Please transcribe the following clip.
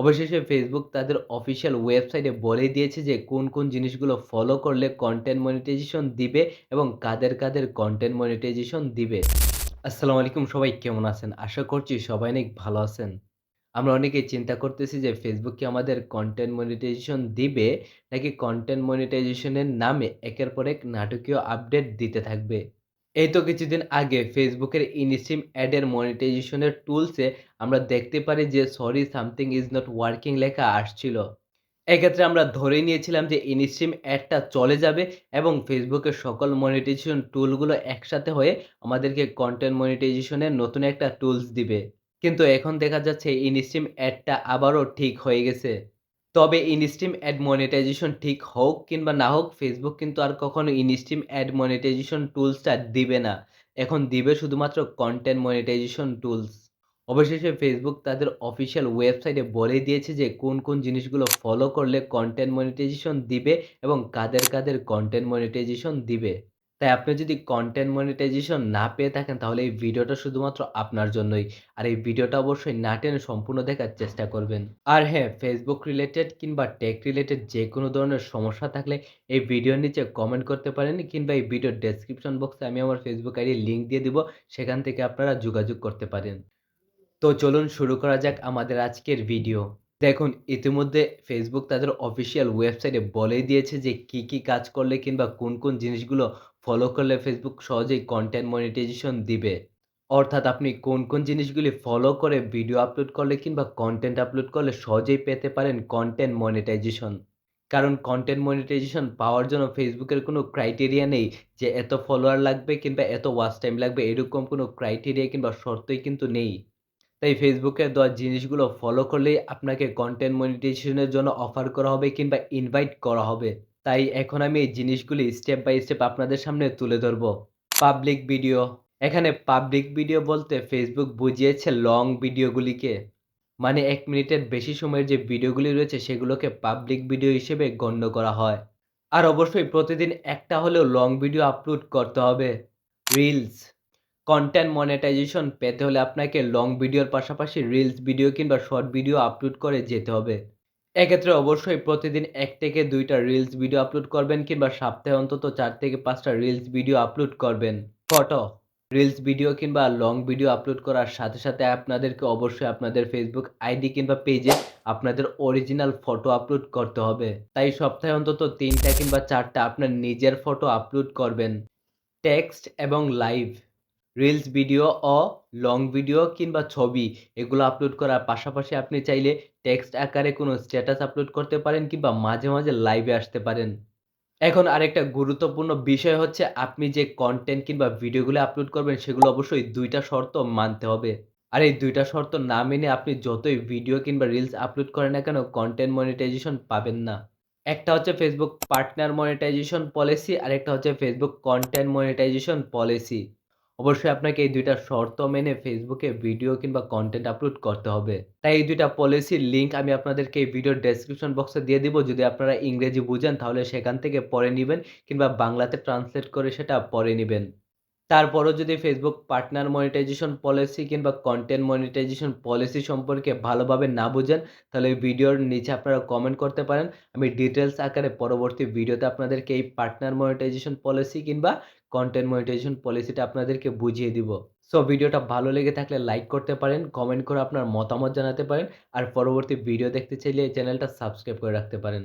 অবশেষে ফেসবুক তাদের অফিসিয়াল ওয়েবসাইটে বলে দিয়েছে যে কোন কোন জিনিসগুলো ফলো করলে কন্টেন্ট মনিটাইজেশন দিবে এবং কাদের কাদের কন্টেন্ট মনিটাইজেশন দিবে। আসসালামু আলাইকুম, সবাই কেমন আছেন? আশা করছি সবাই অনেক ভালো আছেন। আমরা অনেকেই চিন্তা করতেছি যে ফেসবুক কি আমাদের কন্টেন্ট মনিটাইজেশন দিবে নাকি কন্টেন্ট মনিটাইজেশনের নামে একের পর এক নাটকীয় আপডেট দিতে থাকবে। এই তো কিছুদিন আগে ফেসবুকের ইনস্ট্রিম অ্যাডের মনিটাইজেশনের টুলসে আমরা দেখতে পারি যে sorry something is not working লেখা আসছিল। এক্ষেত্রে আমরা ধরেই নিয়েছিলাম যে ইনস্ট্রিম অ্যাডটা চলে যাবে এবং ফেসবুকের সকল মনিটাইজেশন টুলগুলো একসাথে হয়ে আমাদেরকে কন্টেন্ট মনিটাইজেশনের নতুন একটা টুলস দিবে। কিন্তু এখন দেখা যাচ্ছে ইনস্ট্রিম অ্যাডটা আবারও ঠিক হয়ে গেছে। তবে ইনস্ট্রিম অ্যাড মনিটাইজেশন ঠিক হোক কিংবা না হোক ফেসবুক কিন্তু আর কখনো ইনস্ট্রিম অ্যাড মনিটাইজেশন টুলসটা দিবে না। এখন দিবে শুধুমাত্র কন্টেন্ট মনিটাইজেশন টুলস অবশেষে ফেসবুক তাদের অফিসিয়াল ওয়েবসাইটে বলে দিয়েছে যে কোন কোন জিনিসগুলো ফলো করলে কন্টেন্ট মনিটাইজেশন দিবে এবং কাদের কাদের কন্টেন্ট মনিটাইজেশন দিবে। তাই আপনি যদি কন্টেন্ট মনিটাইজেশন না পেয়ে থাকেন, তাহলে এই ভিডিওটা শুধুমাত্র আপনার জন্যই। আর এই ভিডিওটা অবশ্যই না টেনে সম্পূর্ণ দেখার চেষ্টা করবেন। আর হ্যাঁ ফেসবুক রিলেটেড কিংবা টেক রিলেটেড যে কোনো ধরনের সমস্যা থাকলে এই ভিডিওর নিচে কমেন্ট করতে পারেন, কিংবা এই ভিডিওর ডেসক্রিপশন বক্সে আমি আমার ফেসবুক আইডি লিঙ্ক দিয়ে দিব, সেখান থেকে আপনারা যোগাযোগ করতে পারেন। তো চলুন শুরু করা যাক আমাদের আজকের ভিডিও দেখুন, ইতিমধ্যে ফেসবুক তাদের অফিসিয়াল ওয়েবসাইটে বলেই দিয়েছে যে কি কি কাজ করলে কিংবা কোন কোন জিনিসগুলো ফলো করলে ফেসবুক সহজেই কন্টেন্ট মনিটাইজেশন দিবে। অর্থাৎ আপনি কোন কোন জিনিসগুলি ফলো করে ভিডিও আপলোড করলে কিংবা কন্টেন্ট আপলোড করলে সহজেই পেতে পারেন কন্টেন্ট মনিটাইজেশন কারণ কন্টেন্ট মনিটাইজেশন পাওয়ার জন্য ফেসবুকের কোনো ক্রাইটেরিয়া নেই যে এত ফলোয়ার লাগবে কিংবা এত ওয়াচ টাইম লাগবে, এরকম কোনো ক্রাইটেরিয়া কিংবা শর্তই কিন্তু নেই। তাই ফেসবুকে দেওয়া জিনিসগুলো ফলো করলেই আপনাকে কন্টেন্ট মনিটাইজেশনের জন্য অফার করা হবে কিংবা ইনভাইট করা হবে। তাই এখন আমি এই জিনিসগুলি স্টেপ বাই স্টেপ আপনাদের সামনে তুলে ধরব। পাবলিক ভিডিও এখানে পাবলিক ভিডিও বলতে ফেসবুক বুঝিয়েছে লং ভিডিওগুলিকে মানে এক মিনিটের বেশি সময়ের যে ভিডিওগুলি রয়েছে সেগুলোকে পাবলিক ভিডিও হিসেবে গণ্য করা হয়। আর অবশ্যই প্রতিদিন একটা হলেও লং ভিডিও আপলোড করতে হবে। রিলস কন্টেন্ট মনিটাইজেশন পেতে হলে আপনাকে লং ভিডিওর পাশাপাশি রিলস ভিডিও কিংবা শর্ট ভিডিও আপলোড করে যেতে হবে। এক্ষেত্রে অবশ্যই প্রতিদিন এক থেকে দুইটা রিলস ভিডিও আপলোড করবেন কিংবা সপ্তাহে অন্তত চার থেকে পাঁচটা রিলস ভিডিও আপলোড করবেন। ফটো রিলস ভিডিও কিংবা লং ভিডিও আপলোড করার সাথে সাথে আপনাদেরকে অবশ্যই আপনাদের ফেসবুক আইডি কিংবা পেজে আপনাদের অরিজিনাল ফটো আপলোড করতে হবে। তাই সপ্তাহে অন্তত তিনটা কিংবা চারটা আপনার নিজের ফটো আপলোড করবেন। টেক্সট এবং লাইভ রিলস ভিডিও ও লং ভিডিও কিংবা ছবি, এগুলো আপলোড করার পাশাপাশি আপনি চাইলে টেক্সট আকারে কোনো স্ট্যাটাস আপলোড করতে পারেন কিংবা মাঝে মাঝে লাইভে আসতে পারেন। এখন আরেকটা গুরুত্বপূর্ণ বিষয় হচ্ছে আপনি যে কন্টেন্ট কিংবা ভিডিওগুলো আপলোড করবেন, সেগুলো অবশ্যই দুইটা শর্ত মানতে হবে। আর এই দুইটা শর্ত না মেনে আপনি যতই ভিডিও কিংবা রিলস আপলোড করেন না কেন কন্টেন্ট মনিটাইজেশন পাবেন না। একটা হচ্ছে ফেসবুক পার্টনার মনিটাইজেশন পলিসি আর একটা হচ্ছে ফেসবুক কন্টেন্ট মনিটাইজেশন পলিসি অবশ্যই আপনাকে এই দুইটা শর্ত মেনে ফেসবুকে ভিডিও কিংবা কন্টেন্ট আপলোড করতে হবে। তাই এই দুইটা পলিসির লিঙ্ক আমি আপনাদেরকে এই ভিডিওর ডেসক্রিপশন বক্সে দিয়ে দিব। যদি আপনারা ইংরেজি বুঝেন, তাহলে সেখান থেকে পড়ে নেবেন কিংবা বাংলাতে ট্রান্সলেট করে সেটা পড়ে নেবেন। তারপরও যদি ফেসবুক পার্টনার মনিটাইজেশন পলিসি কিংবা কন্টেন্ট মনিটাইজেশন পলিসি সম্পর্কে ভালোভাবে না বুঝেন, তাহলে ভিডিওর নিচে আপনারা কমেন্ট করতে পারেন। আমি ডিটেলস আকারে পরবর্তী ভিডিওতে আপনাদেরকে এই পার্টনার মনিটাইজেশন পলিসি কিংবা কন্টেন্ট মনিটাইজেশন পলিসিটা আপনাদেরকে বুঝিয়ে দিব। সো ভিডিওটা ভালো লেগে থাকলে লাইক করতে পারেন কমেন্ট করে আপনার মতামত জানাতে পারেন, আর পরবর্তী ভিডিও দেখতে চাইলে এই চ্যানেলটা সাবস্ক্রাইব করে রাখতে পারেন।